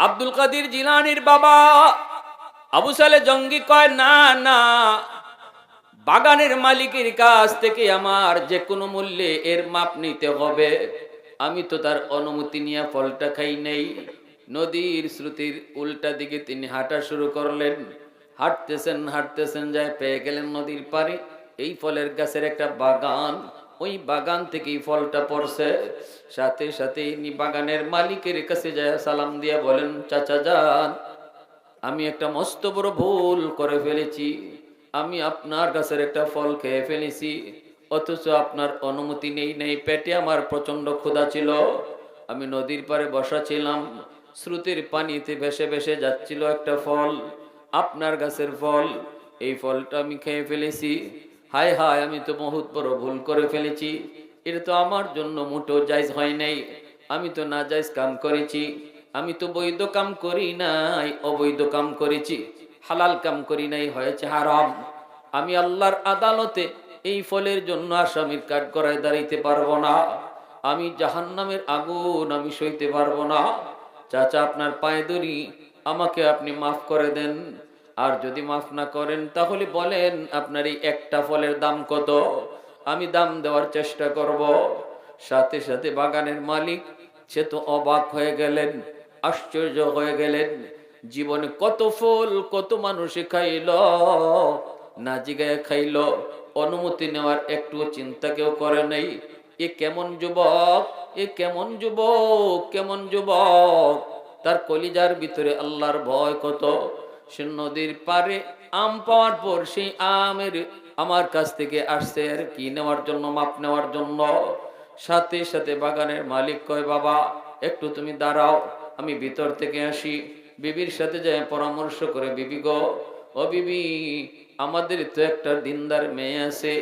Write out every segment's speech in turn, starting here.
আব্দুল কাদির জিলানির বাবা। আবু সালে জঙ্গি কয়, না না, বাগানের মালিকের কাছ থেকে আমার যে কোনো মূল্যে এর মাপ নিতে হবে। আমি তো তার অনুমতি নিয়ে ফলটা খাই নেই। নদীর শ্রুতির উল্টা দিকে তিনি হাঁটা শুরু করলেন। হাঁটতেছেন হাঁটতেছেন, যায় পেয়ে গেলেন নদীর পারে এই ফলের গাছের একটা বাগান। ওই বাগান থেকেই ফলটা পড়ছে। সাথে সাথে ইনি বাগানের মালিকের কাছে যায় সালাম দিয়া বলেন, চাচা যান, আমি একটা মস্ত বড় ভুল করে ফেলেছি। আমি আপনার গাছের একটা ফল খেয়ে ফেলেছি। অথচ আপনার অনুমতি নেই নেই। পেটে আমার প্রচণ্ড ক্ষুধা ছিল। আমি নদীর পাড়ে বসা ছিলাম। শ্রুতির পানিতে ভেসে ভেসে যাচ্ছিল একটা ফল, আপনার গাছের ফল। এই ফলটা আমি খেয়ে ফেলেছি। হায় হায়, আমি তো বহুত বড় ভুল করে ফেলেছি। এটা তো আমার জন্য মোটেও জায়জ হয় নাই। আমি তো না জায়জ কাম করেছি। আমি তো বৈধ কাম করি নাই, অবৈধ কাম করেছি। হালাল কাম করি নাই, হয়েছে হারাম। আমি আল্লাহর আদালতে এই ফলের জন্য আসামির কাঠ করায় দাঁড়াইতে পারব না। আমি জাহান্নামের আগুন আমি সইতে পারব না। চাচা, আপনার পায়ে ধরি। আমাকে আপনি মাফ করে দেন। আর যদি মাফ না করেন, তাহলে বলেন, আপনার এই একটা ফলের দাম কত? আমি দাম দেওয়ার চেষ্টা করব। সাথে সাথে বাগানের মালিক, সে তো অবাক হয়ে গেলেন, আশ্চর্য হয়ে গেলেন, জীবনে কত ফুল, কত মানুষে খাইল, না জিগায় খাইল, অনুমতি নেওয়ার একটু চিন্তা কেউ করে নাই। এ কেমন যুবক, এ কেমন যুবক কেমন যুবক, তার কলিজার ভিতরে আল্লাহর ভয় কত? সে নদীর পারে আম পাওয়ার পর সেই আমের আমার কাছ থেকে আসছে আর কি নেওয়ার জন্য, মাপ নেওয়ার জন্য। সাথে সাথে বাগানের মালিক কয়, বাবা, একটু তুমি দাঁড়াও, আমি ভিতর থেকে আসি। বিবির সাথে যাই পরামর্শ করে, বিবি গো, ও বিবি, আমাদের তো একটা দিনদার মেয়ে আছে।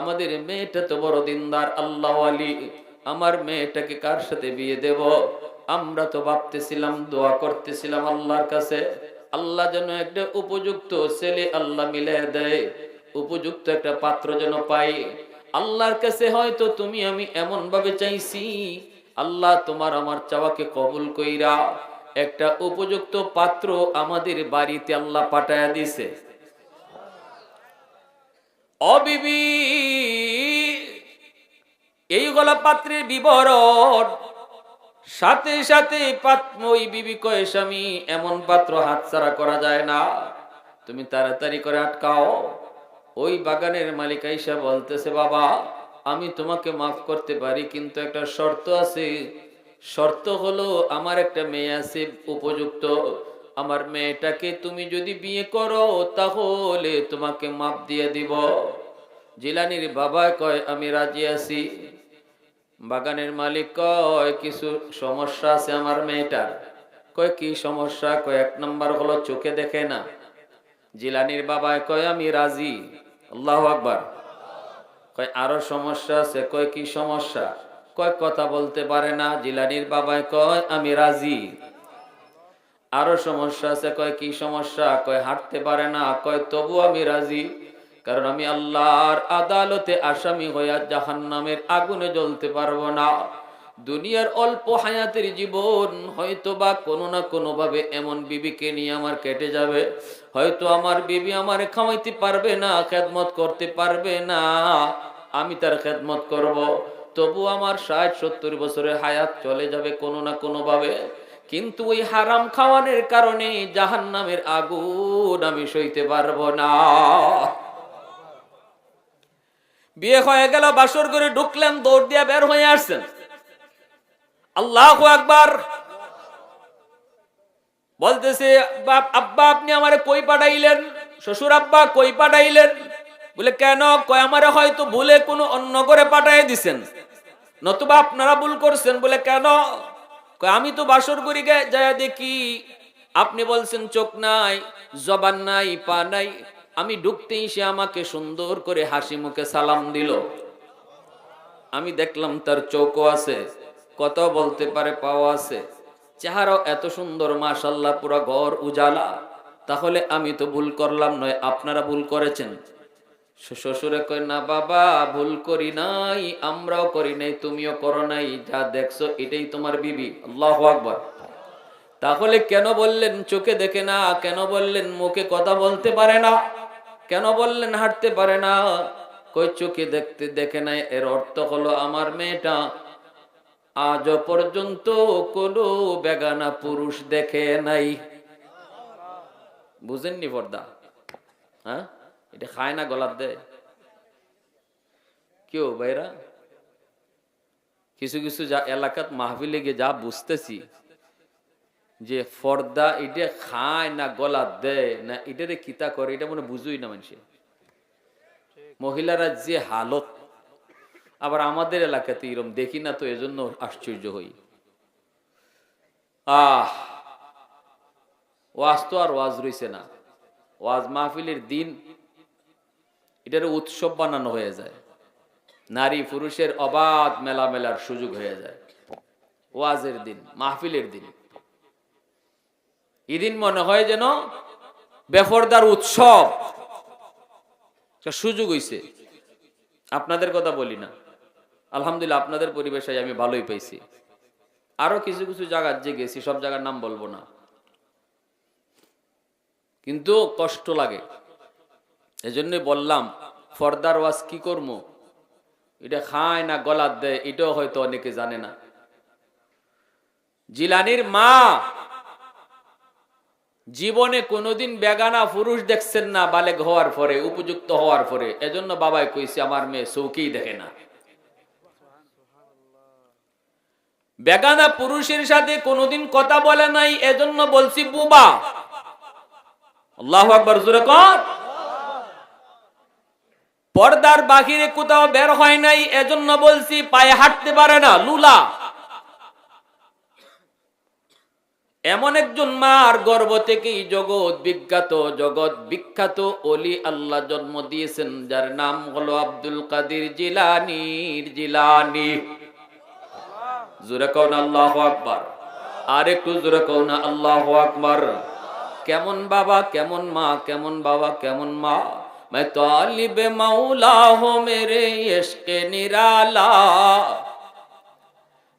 আমাদের মেয়েটা তো বড় দিনদার, আল্লাহ আলী আমার মেয়েটাকে কার সাথে বিয়ে দেব? আমরা তো ভাবতেছিলাম, দোয়া করতেছিলাম আল্লাহর কাছে। আল্লাহ যেন একটা উপযুক্ত ছেলে আল্লাহ মিলে দেয়, উপযুক্ত একটা পাত্র যেন পাই। আল্লাহর কাছে হয়তো তুমি, আমি এমন ভাবে চাইছি, আল্লাহ তোমার আমার চাওয়াকে কবুল কইরা একটা উপযুক্ত পাত্র আমাদের বাড়িতে আল্লাহ পাঠায়া দিছে। অবিবি এই গলা পাত্রের বিবরণ সাথে সাথে পাত- বিবি কয়ে, স্বামী, এমন পাত্র হাতছাড়া করা যায় না। তুমি তাড়াতাড়ি করে আটকাও। ওই বাগানের মালিক আইসা বলতেছে, বাবা, আমি তোমাকে মাফ করতে পারি, কিন্তু একটা শর্ত আছে। শর্ত হলো, আমার একটা মেয়ে আছে উপযুক্ত। আমার মেয়েটাকে তুমি যদি বিয়ে করো, তাহলে তোমাকে মাপ দিয়ে দিব। জিলানির বাবা কয়, আমি রাজি আছি। বাগানের মালিক কয়, কিছু সমস্যা আছে আমার মেয়েটার? কয়, কি সমস্যা? কয়, এক নম্বর হলো চোখে দেখে না। জিলানির বাবা কয়, আমি রাজি। আল্লাহ আকবার। কয়, আরও সমস্যা আছে? কয়, কি সমস্যা? কয়, কথা বলতে পারে না। জিলানির বাবায় কয়, আমি রাজি। আরও সমস্যা আছে? কয়, কি সমস্যা? কয়, হাঁটতে পারে না। কয় তবু আমি রাজি। কারণ আমি আল্লাহর আদালতে আসামি হইয়া জাহান্নামের আগুনে জ্বলতে পারব না। দুনিয়ার অল্প হায়াতের জীবন হয়তো বা কোনো না কোনো ভাবে এমন বিবিকে নিয়ে আমার কেটে যাবে। হয়তো আমার বিবি আমার খাওয়াইতে পারবে না, খেদমত করতে পারবে না। আমি তার খেদমত করব। তবু আমার ষাট, সত্তর বছরের হায়াত চলে যাবে কোনো না কোনোভাবে। কিন্তু ওই হারাম খাওয়ানোর কারণে জাহান নামের আগুন আমি সইতে পারব না। বিয়ে হয়ে গেল, বাসর করে ঢুকলেন, দৌড় দিয়া বের হয়ে আসছেন। আল্লাহ একবার বলতেছে আব্বা, আপনি আমারে কই পাঠাইলেন? শ্বশুর আব্বা, কই পাঠাইলেন? বলে, কেন? কয়, আমারে হয়তো ভুলে কোনো অন্য করে পাঠাই দিছেন। নতুবা আপনারা ভুল করছেন। বলে, কেন? আমি তো বাসর করি গে যায় দেখি, আপনি বলছেন চোখ নাই, জবান নাই, পা নাই। আমি ঢুকতেই সে আমাকে সুন্দর করে হাসি মুখে সালাম দিল। আমি দেখলাম তার চৌকো আছে কত বলতে পারে পাওয়া আছে। চেহারাও এত সুন্দর, মাশাল্লাহ, পুরো ঘর উজালা। তাহলে আমি তো ভুল করলাম নয়, আপনারা ভুল করেছেন। শ্বশুরে কয়, না বাবা, ভুল করি নাই, আমরাও করি নাই, তুমিও করো নাই, যা দেখছ এটাই তোমার বিবি। আল্লাহ আকবর। তাহলে কেন বললেন চোখে দেখে না? কেন বললেন মুখে কথা বলতে পারে না? কেন বললেন হাঁটতে পারে না? কই চোখে দেখতে দেখে নাই? এর অর্থ হলো আমার মেয়েটা আজ পর্যন্ত কোনো বেগানা পুরুষ দেখে নাই। বুঝেননি পর্দা? হ্যাঁ? এটা খায় না গলার দেয়? কেউ ভাইরা? কিছু কিছু যা এলাকাত মাহফিলে গিয়ে যা বুঝতেছি যে ফর্দা এটা খায় না, গলা দেয় না, এটারে কিতা করে? এটা মনে বুঝুই না মানুষে। মহিলারা যে হালত, আবার আমাদের এলাকাতে এরম দেখি না তো, এজন্য আশ্চর্য হই। আহ! ওয়াজ তো আর ওয়াজ রইছে না। ওয়াজ মাহফিলের দিন এটার উৎসব বানানো হয়ে যায়। নারী পুরুষের অবাধ মেলামেলার সুযোগ হয়ে যায়। ওয়াজের দিন, মাহফিলের দিন। এদিন মনে হয় যেন বেফরদার উৎসব। সুযোগ হইছে। আপনাদের কথা বলি না। আলহামদুলিল্লাহ, আপনাদের পরিবেশে আমি ভালোই পাইছি। আরও কিছু কিছু জায়গার যে গেছি, সব জায়গার নাম বলব না। কিন্তু কষ্ট লাগে। এজন্য বললাম, ফর্দার ওয়াজ কি করব এটা খায় না, গলার দেয়, এটাও হয়তো অনেকে জানে না। জিলানির মা জীবনে কোনোদিন বেগানা পুরুষ দেখছেন না বালেক হওয়ার পরে, উপযুক্ত হওয়ার পরে। এজন্য বাবাই কইছে, আমার মেয়ে চৌকেই দেখে না। বেগানা পুরুষের সাথে কোনোদিন কথা বলে নাই, এজন্য বলছি, বুবা। পর্দার বাহিরে কোথাও বের হয় নাই, এজন্য বলছি, পায়ে হাঁটতে পারে না, লুলা। এমন একজন মার গর্ব থেকেই জগৎ বিখ্যাত জগৎ বিখ্যাত অলি আল্লাহ জন্ম দিয়েছেন যার নাম হলো আব্দুল কাদির জিলানির জিলানি জোরে কৌন আল্লাহ আকবার আর একটু জোরে কৌন আল্লাহ আকবার কেমন বাবা কেমন মা কেমন বাবা কেমন মা मैं तालिब मौला हूँ मेरे इश्क निराला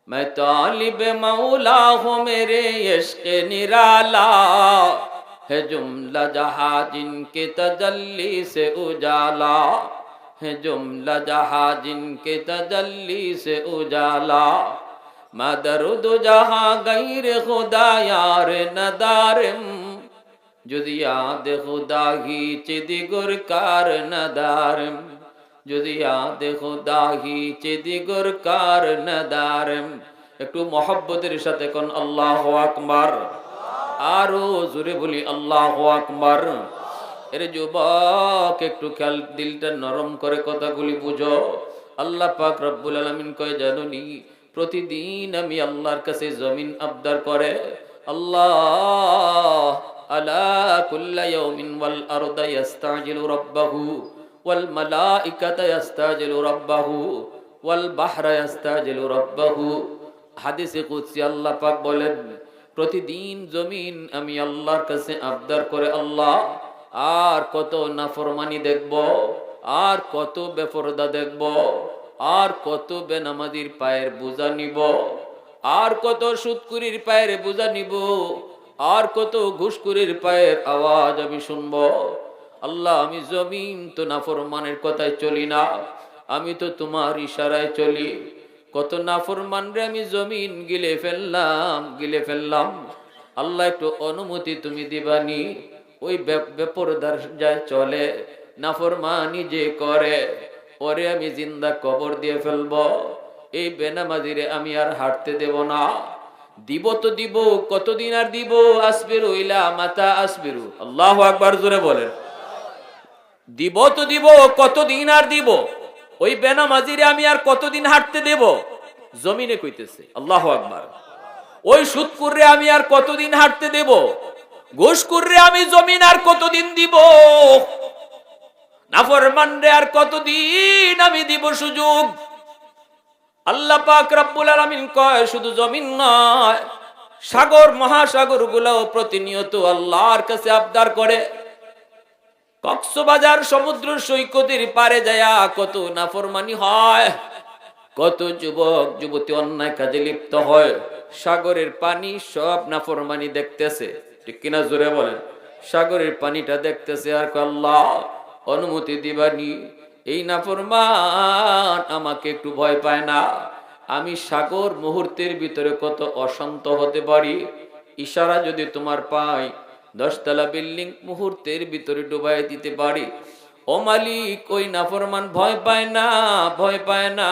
میں طالب مولا ہوں میرے عشق نرالا، ہے جملہ جہاں جن کے تجلی سے اجالا، ہے جملہ جہاں جن کے تجلی سے اجالا۔ مدرد جہاں غیر خدا یار ندارم جد یاد خدا ہی چد گرکار ندارم۔ যদি আদে খুদাহি চেদিগর কার নদার, একটু মহব্বতের সাথে কোন আল্লাহ আকবর। আরও জোরে বলি আল্লাহ আকবর। এর যুবক একটু খেয়াল, দিলটা নরম করে কথাগুলি বুঝো। আল্লাহ পাক রব্বুল আলমিন কয়, জানুনি, প্রতিদিন আমি আল্লাহর কাছে জমিন আবদার করে। আল্লাহ আলা কুল্লা ইয়াউমিন ওয়াল আরদা ইস্তাজিলু রাব্বাহু। ওয়াল মালাইকাতা ইস্তাজিলু রাব্বাহু ওয়াল বাহরা ইস্তাজিলু রাব্বাহু হাদিসে কুদসি আল্লাহ পাক বলেন, প্রতিদিন জমিন আমি আল্লাহর কাছে আবদার করে আল্লাহ, আর কত নাফরমানি দেখব, আর কত বেফরদা দেখব, আর কত বেনামাজির পায়ের বোঝা নিব, আর কত সুৎকুরির পায়ের বোঝা নিব, আর কত ঘুষকুরির পায়ের আওয়াজ আমি শুনব। আল্লাহ, আমি জমিন তো নাফরমানের কথায় চলি না, আমি তো তোমার ইশারায় চলি। কত নাফরমান রে, আমি জমিন গিলে ফেললাম গিলে ফেললাম। আল্লাহ, একটু অনুমতি তুমি দিবানি, ওই বেপরদার যায় চলে, নাফরমানি যে করে, ওরে আমি জিন্দা কবর দিয়ে ফেলব। এই বেনামাজিরে আমি আর হাঁটতে দেব না। দিব তো দিব, কতদিন আর দিব? আসবিরু ইলা মাতা আসবিরু। আল্লাহ আকবার জোরে বলেন। দিব তো দিব, কতদিন আর দিব? ওই বেনামাজিরে আমি আর কতদিন হাঁটতে দেব? জমিনে কইতেছে, আল্লাহ আকবার। ওই সুদকুররে আমি আর কতদিন হাঁটতে দেব? ঘুষকুররে আমি জমিন আর কতদিন দিব? নাফরমানরে আর কতদিন আমি দিব সুযোগ? আল্লাহ পাক রব্বুল আলামিন কয়, শুধু জমিন নয়, সাগর মহাসাগরগুলো প্রতিনিয়ত আল্লাহর কাছে আবদার করে। কক্সবাজার সমুদ্র সৈকতের পারে যায়া কত নাফরমানি হয়, কত যুবক, যুবতী অন্যায় কাজে লিপ্ত হয়, সাগরের পানি সব নাফরমানি দেখতেছে। ঠিক কিনা জোরে বলেন? সাগরের পানিটা দেখতেছে আর আল্লাহ, অনুমতি দিবানি। এই নাফরমান আমাকে একটু ভয় পায় না। আমি সাগর মুহূর্তের ভিতরে কত অশান্ত হতে পারি। ইশারা যদি তোমার পাই দশতলা বিল্ডিং মুহূর্তের ভিতরে ডুবাই দিতে পারি। ও মালিক, ওই নাফরমান ভয় পায় না, ভয় পায় না।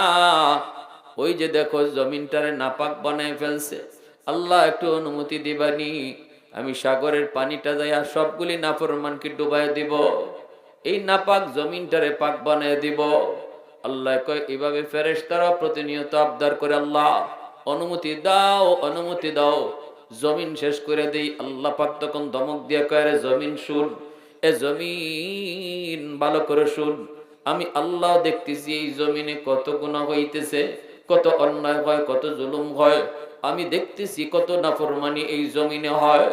ওই যে দেখো, জমিনটারে নাপাক বানায় ফেলছে। আল্লাহ একটু অনুমতি দিবানি। আমি সাগরের পানিটা যাইয়া সবগুলি নাফরমানকে ডুবাই দিব। এই নাপাক জমিনটারে পাক বানায় দিব। আল্লাহ কয়, এভাবে ফেরেশতারা প্রতিনিয়ত আবদার করে আল্লাহ। অনুমতি দাও অনুমতি দাও। জমিন শেষ করে দেই, আল্লাহ পাক তখন দমক দিয়ে কয় জমিন শুন, এ জমিন ভালো করে শুন। আমি আল্লাহ দেখতেছি এই জমিনে কত গুণা হইতেছে, কত অন্যায় হয়, কত জুলুম হয়। আমি দেখতেছি কত নাফরমানি এই জমিনে হয়।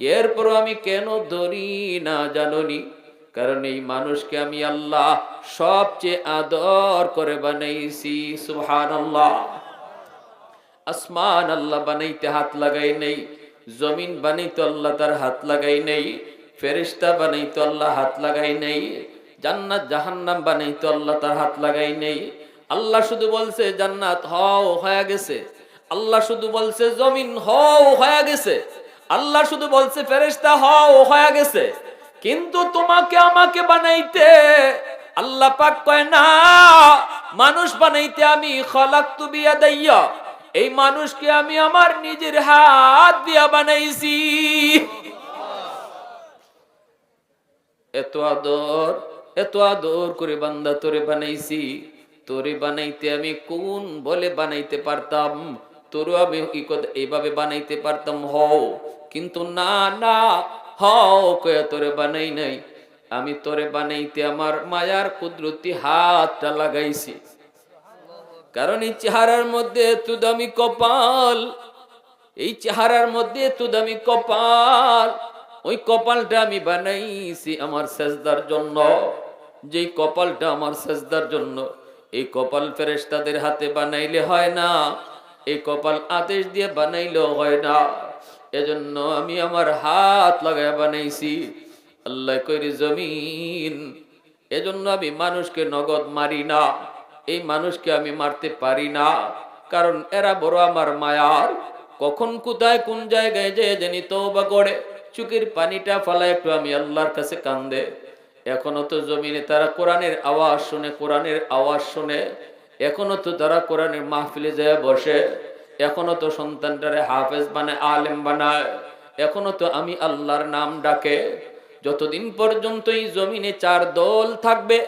এরপর আমি কেন ধরি না জাননি? কারণ এই মানুষকে আমি আল্লাহ সবচেয়ে আদর করে বানাইছি সুহান আল্লাহ আসমান আল্লাহ বানাইতে হাত লাগাই নেই, জমিন বানাইতে আল্লাহ তার হাত লাগাই নেই ফেরিস্তা বানাইতে আল্লাহ হাত লাগাই নেই, জান্নাত, জাহান্নাম বানাইতে আল্লাহ তার হাত লাগাই নেই। আল্লাহ শুধু বলছে, জান্নাত হও হয়ে গেছে। আল্লাহ শুধু বলছে, জমিন হও হয়ে গেছে। আল্লাহ শুধু বলছে ফেরেস্তা হও হয়ে গেছে। কিন্তু তোমাকে আমাকে বানাইতে আল্লাহ পাক কয়, না, মানুষ বানাইতে আমি খলাক তুবিয়া দাইয়া এই মানুষকে আমি আমার নিজের হাত দিয়া বানাইছি। এত আদর এত আদর করে বান্দা তোরে বানাইছি। তোরে বানাইতে আমি কোন বলে বানাইতে পারতাম? তোর আমি কি কথা এইভাবে বানাইতে পারতাম, হও। কিন্তু না না, হও কয়া তোরে বানাই নাই। আমি তোরে বানাইতে আমার মায়ার কুদরতি হাতটা লাগাইছি। কারণ এই চেহারার মধ্যে এত দামি কপাল, এই চেহারার মধ্যে এত দামি কপাল, ওই কপালটা আমি বানাইছি আমার সেজদার জন্য। যেই কপালটা আমার সেজদার জন্য, এই কপাল ফেরেশতাদের হাতে বানাইলে হয় না, এই কপাল আদেশ দিয়ে বানাইলেও হয় না। এজন্য আমি আমার হাত লাগায় বানাইছি, আল্লাহ কইরি জমিন, এজন্য আমি মানুষকে নগদ মারি না। এই মানুষকে আমি মারতে পারি না। কারণ এরা বড় আমার মায়ার। কখন কোথায় কোন জায়গায় যে জানি তওবা করে। চুকের পানিটা ফালা একটু আমি আল্লাহর কাছে কান্দে। এখনও তো জমিনে তারা কোরআনের আওয়াজ শুনে, কোরআনের আওয়াজ শুনে। এখনও তো তারা কোরআনের মাহফিলে যায় বসে। এখনও তো সন্তানটারে হাফেজ বানায়, আলেম বানায়। এখনও তো আমি আল্লাহর নাম ডাকে। যতদিন পর্যন্ত এই জমিনে চার দল থাকবে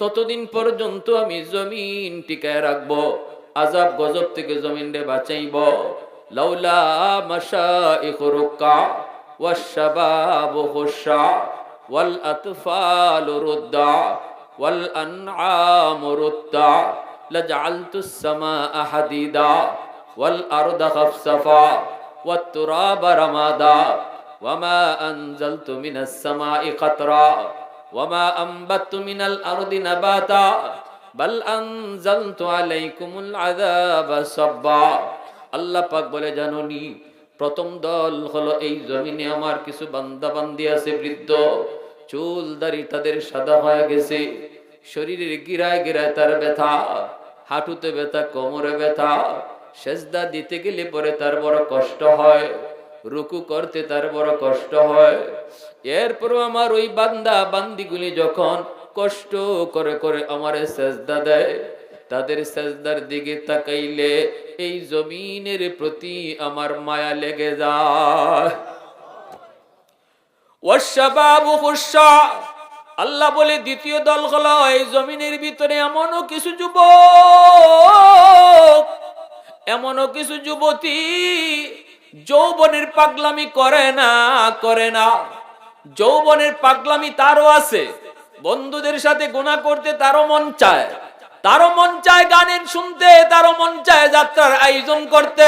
ততদিন পর্যন্ত আমি জমিন টিকায় রাখবো আজাব গজব থেকে জমিন রে বাঁচাইব লাউলা মাসা ইখরুকা والشباب خشع والأطفال ردا والأنعام ردا لجعلت السماء حديدا والأرض خفصفا والتراب رمادا وما أنزلت من السماء قطرا আল্লাপাক বলে জাননি, প্রথম দল হলো এই জমিনে আমার কিছু বান্দা বান্দি আছে, বৃদ্ধ। চুল দাড়ি তাদের সাদা হয়ে গেছে। শরীরের গিরায় গিরায় তার ব্যথা, হাঁটুতে ব্যথা, কোমরে ব্যথা। সেজদা দিতে গেলে পরে তার বড় কষ্ট হয়। রুকু করতে তার বড় কষ্ট হয়। এরপরও আমার ওই বান্দা বান্দিগুলি যখন কষ্ট করে করে আমার সেজদা দেয়, তাদের সেজদার দিকে তাকাইলে এই জমিনের প্রতি আমার মায়া লেগে যায়। আল্লাহ বলে দ্বিতীয় দল হলো এই জমিনের ভিতরে এমনও কিছু যুবক, এমনও কিছু যুবতী যৌবনের পাগলামি করে না করে না। যৌবনের পাগলামি তারও আছে। বন্ধুদের সাথে গুণা করতে তারও মন চায়। তারও মন চায় গানের শুনতে, তারও মন চায় যাত্রার আয়োজন করতে।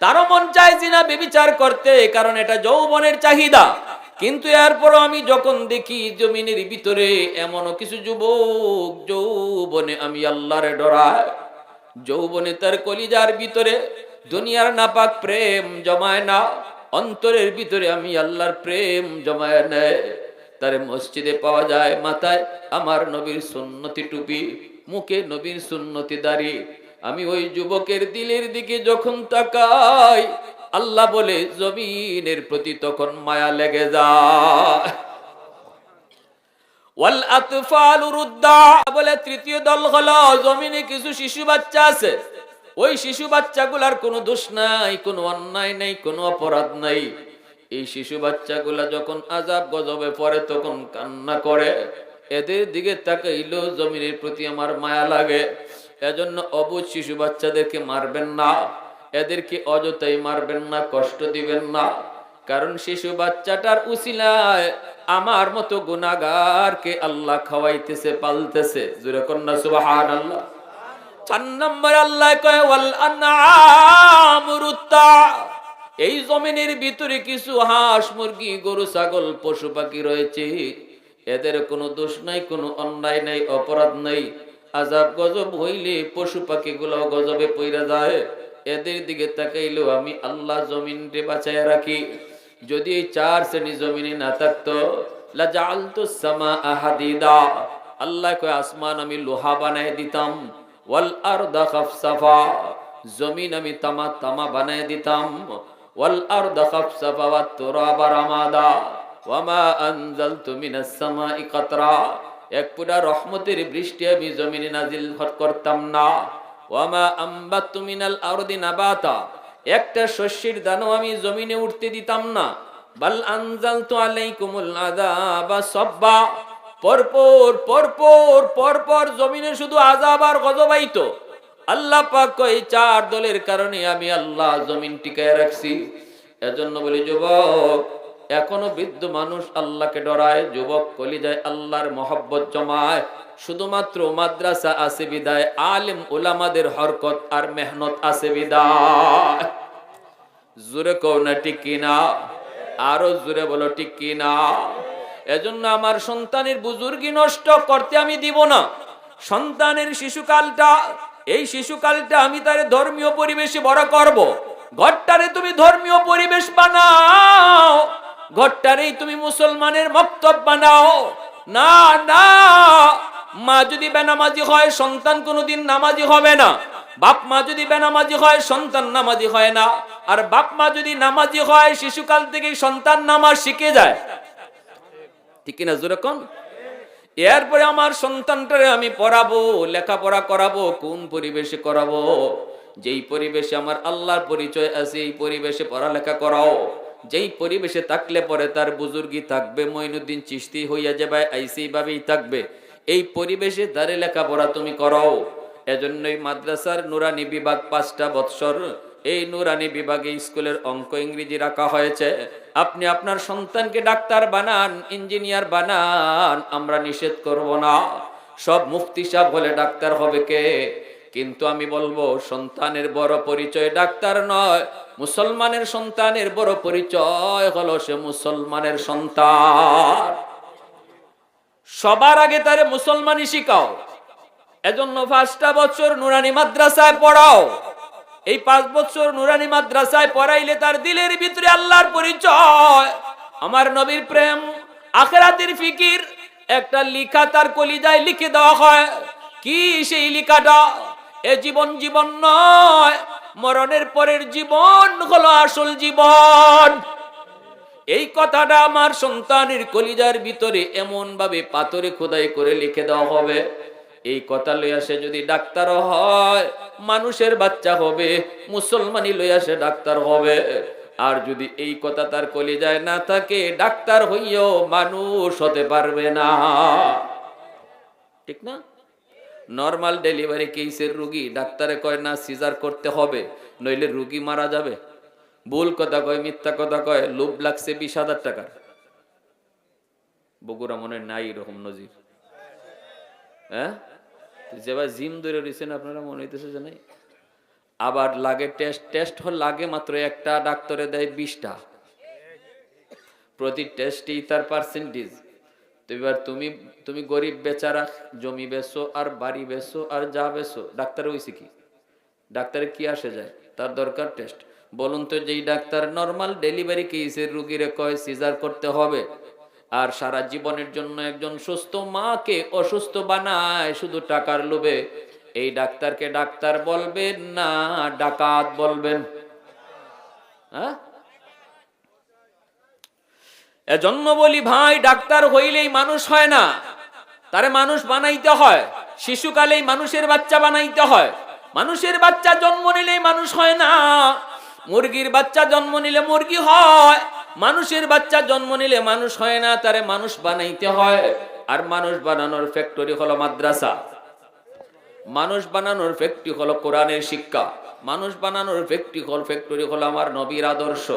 তারও মন চায় জিনা বেবিচার করতে, কারণ এটা যৌবনের চাহিদা। কিন্তু এরপরও আমি যখন দেখি জমিনের ভিতরে এমনও কিছু যুবক, যৌবনে আমি আল্লাহরে ডরায়। যৌবনে তার কলিজার ভিতরে দুনিয়ার নাপাক প্রেম জমায় না, অন্তরের ভিতরে আমি আল্লাহর প্রেম জমায় নেয় তার মসজিদে পাওয়া যায় মাথায় আমার নবীর সুন্নতি টুপি, মুখে নবীর সুন্নতি দাড়ি। আমি ওই যুবকের দিলের দিকে যখন তাকাই, আল্লাহ বলে, জমিনের প্রতি তখন মায়া লেগে যায়। বলে, তৃতীয় দল হলো, জমিনে কিছু শিশু বাচ্চা আছে ওই শিশু বাচ্চাগুলার কোনো দোষ নাই, কোনো অন্যায় নাই, কোনো অপরাধ নাই। এই শিশু বাচ্চাগুলা যখন আজাব গজবে পড়ে, তখন কান্না করে। এদের দিকে তাকাইলো জমিনের প্রতি আমার মায়া লাগে। এজন্য অবুজ শিশু বাচ্চাদেরকে মারবেন না। এদেরকে অযথাই মারবেন না, কষ্ট দিবেন না। কারণ শিশু বাচ্চাটার উসিলায় আমার মতো গুনাগারকে আল্লাহ খাওয়াইতেছে, পালতেছে। জুরে কন্যা সুবাহান আল্লাহ চার নম্বর আল্লাহ এই জমিনের ভিতরে কিছু হাঁস, মুরগি, গরু, ছাগল, পশু পাখি রয়েছে। এদের কোনো দোষ নাই, কোনো অন্যায় নাই, অপরাধ নাই। আজাব গজব হইলে পশু পাখি গুলো গজবে পইরা যায়। এদের দিকে তাকাইলেও আমি আল্লাহ জমিনকে বাঁচায় রাখি। যদি এই চার শ্রেণি জমিনে না থাকতো আহাদিদা আল্লাহ কয়, আসমান আমি লোহা বানায় দিতাম। ওয়াল আরদা জমিন আমি তামা তামা বানায় দিতাম। ওয়াল আরদা খাফসাফা ওয়াত তুরাবা রামাদা ওয়ামা আনজালতু মিনাস সামাই কাতরা। এক পুরা রহমতের বৃষ্টি আমি জমিনে নাজিল করতাম না। ওয়ামা আম্বাতু মিনাল আরদি নাবাতা, একটা শস্যের দানও আমি জমিনে উঠতে দিতাম না। বাল আনজালতু আলাইকুমুল আযাবা সাব্বা পরপর পরপর পরপর জমিনে শুধু আযাব আর গজব আইতো আল্লাহ পাক কয়, এই চার দলের কারণে আমি আল্লাহ জমিন টিকায় রাখছি। এজন্য বলি যুবক এখনও বৃদ্ধ মানুষ আল্লাহকে ডরায়। যুবক কলিজায় আল্লাহর মহব্বত জমায়। শুধুমাত্র মাদ্রাসা আছে বিদায় আলেম ওলামাদের হরকত আর মেহনত আছে বিদায়। জোরে কও না ঠিক কিনা? আরও জোরে বলো ঠিক কিনা? এজন্য আমার সন্তানের বুজুর্গি নষ্ট করতে আমি দিব না। সন্তানের শিশুকালটা, এই শিশুকালটা আমি তার ধর্মীয় পরিবেশে বড় করব। ঘরটারে তুমি ধর্মীয় পরিবেশ বানাও। ঘরটারেই তুমি মুসলমানের মক্তব বানাও। না না, মা যদি বেনামাজি হয়, সন্তান কোনোদিন নামাজি হবে না। বাপ মা যদি বেনামাজি হয়, সন্তান নামাজি হয় না। আর বাপ মা যদি নামাজি হয়, শিশুকাল থেকে সন্তান নামাজ শিখে যায়। ঠিক কিনা যেরকম এরপরে আমার সন্তানটারে আমি পড়াবো, লেখাপড়া করাবো, কোন পরিবেশে করাবো? যেই পরিবেশে আমার আল্লাহর পরিচয় আছে, এই পরিবেশে পড়ালেখা করাও। যেই পরিবেশে থাকলে পরে তার বুজুর্গি থাকবে মইনুদ্দিন চিস্তি হইয়া যাবে ভাবেই থাকবে। এই পরিবেশে তারে লেখাপড়া তুমি করাও। এজন্যই মাদ্রাসার নুরানি বিভাগ পাঁচটা বৎসর এই নুরানি বিভাগে স্কুলের অঙ্ক ইংরেজি রাখা হয়েছে। আপনি আপনার সন্তানকে ডাক্তার বানান, ইঞ্জিনিয়ার বানান, আমরা নিষেধ করব না। সব মুফতি সাহেব হলে ডাক্তার হবে কে? কিন্তু আমি বলব, সন্তানের বড় পরিচয় ডাক্তার নয়, মুসলমানের সন্তানের বড় পরিচয় হলো সে মুসলমানের সন্তান। সবার আগে তারে মুসলমানই শিখাও। এজন্য পাঁচটা বছর নুরানি মাদ্রাসায় পড়াও। এই পাঁচ বছর নুরানি মাদ্রাসায় পড়াইলে তার দিলের ভিতরে আল্লাহর পরিচয়। আমার নবীর প্রেম, আখেরাতের ফিকির, একটা লিখা তার কলিজায় লিখে দেওয়া হয়। কি সেই লিখাটা? এ জীবন জীবন নয়, মরণের পরের জীবন হলো আসল জীবন। এই কথাটা আমার সন্তানের কলিজার ভিতরে এমন ভাবে পাথরে খোদাই করে লিখে দেওয়া হবে। এই কথা লইয়া সে যদি ডাক্তার হয়, মানুষের বাচ্চা হবে মুসলমানি লইয়া সে ডাক্তার হবে। আর যদি এই কথা তার কলিজায় না থাকে, ডাক্তার হইয়াও মানুষ হতে পারবে না। ঠিক না? নর্মাল ডেলিভারি কেসের রুগী ডাক্তারে কয়, না সিজার করতে হবে, নইলে রুগী মারা যাবে। ভুল কথা কয়, মিথ্যা কথা কয়, লোভ লাগছে বিশ হাজার টাকার। বগুড়া মনে নাই এরকম নজির। হ্যাঁ? যেবার জিম ধরে রয়েছেন, আপনারা মনে হইতেছে যে নাই। আবার লাগে টেস্ট টেস্ট হল লাগে মাত্র একটা ডাক্তারে দেয় বিশটা। প্রতি টেস্টেই তার পার্সেন্টেজ তো এবার তুমি তুমি গরিব বেচারা, জমি বেচো আর বাড়ি বেচো আর যা বেচো, ডাক্তার হইছে কি? ডাক্তারে কি আসে যায়? তার দরকার টেস্ট। বলুন তো যেই ডাক্তার নর্মাল ডেলিভারি কেসের রুগীরে কয় সিজার করতে হবে? আর সারা জীবনের জন্য একজন সুস্থ মাকে অসুস্থ বানায় শুধু টাকার লোভে। এই ডাক্তারকে ডাক্তার বলবেন না, ডাকাত বলবেন। হ্যাঁ? এজন্য বলি ভাই, ডাক্তার হইলেই মানুষ হয় না। তারে মানুষ বানাইতে হয়। শিশুকালেই মানুষের বাচ্চা বানাইতে হয়। মানুষের বাচ্চা জন্ম নিলেই মানুষ হয় না। মুরগির বাচ্চা জন্ম নিলে মুরগি হয়। মানুষের বাচ্চা জন্ম নিলে মানুষ হয় না, তারে মানুষ বানাইতে হয়। আর মানুষ বানানোর ফ্যাক্টরি হলো মাদ্রাসা। মানুষ বানানোর ফ্যাক্টরি হলো কোরআনের শিক্ষা। মানুষ বানানোর ফ্যাক্টরি হল ফ্যাক্টরি হলো আমার নবীর আদর্শ।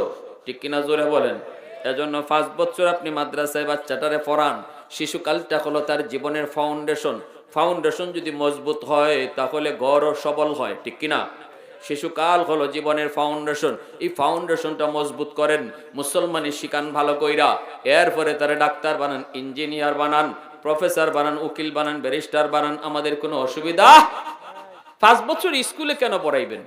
ঠিক কিনা জোরে বলেন? এজন্য পাঁচ বছর আপনি মাদ্রাসায় বাচ্চাটারে পড়ান। শিশুকালটা হলো তার জীবনের ফাউন্ডেশন ফাউন্ডেশন যদি মজবুত হয়, তাহলে ঘরও সবল হয়। ঠিক কিনা? শিশুকাল হলো জীবনের ফাউন্ডেশন এই ফাউন্ডেশনটা মজবুত করেন মুসলমানি শিকান ভালো কইরা। এরপরে তারা ডাক্তার বানান ইঞ্জিনিয়ার বানান প্রফেসর বানান, উকিল বানান ব্যারিস্টার বানান, আমাদের কোনো অসুবিধা? পাঁচ বছর স্কুলে কেন পড়াইবেন?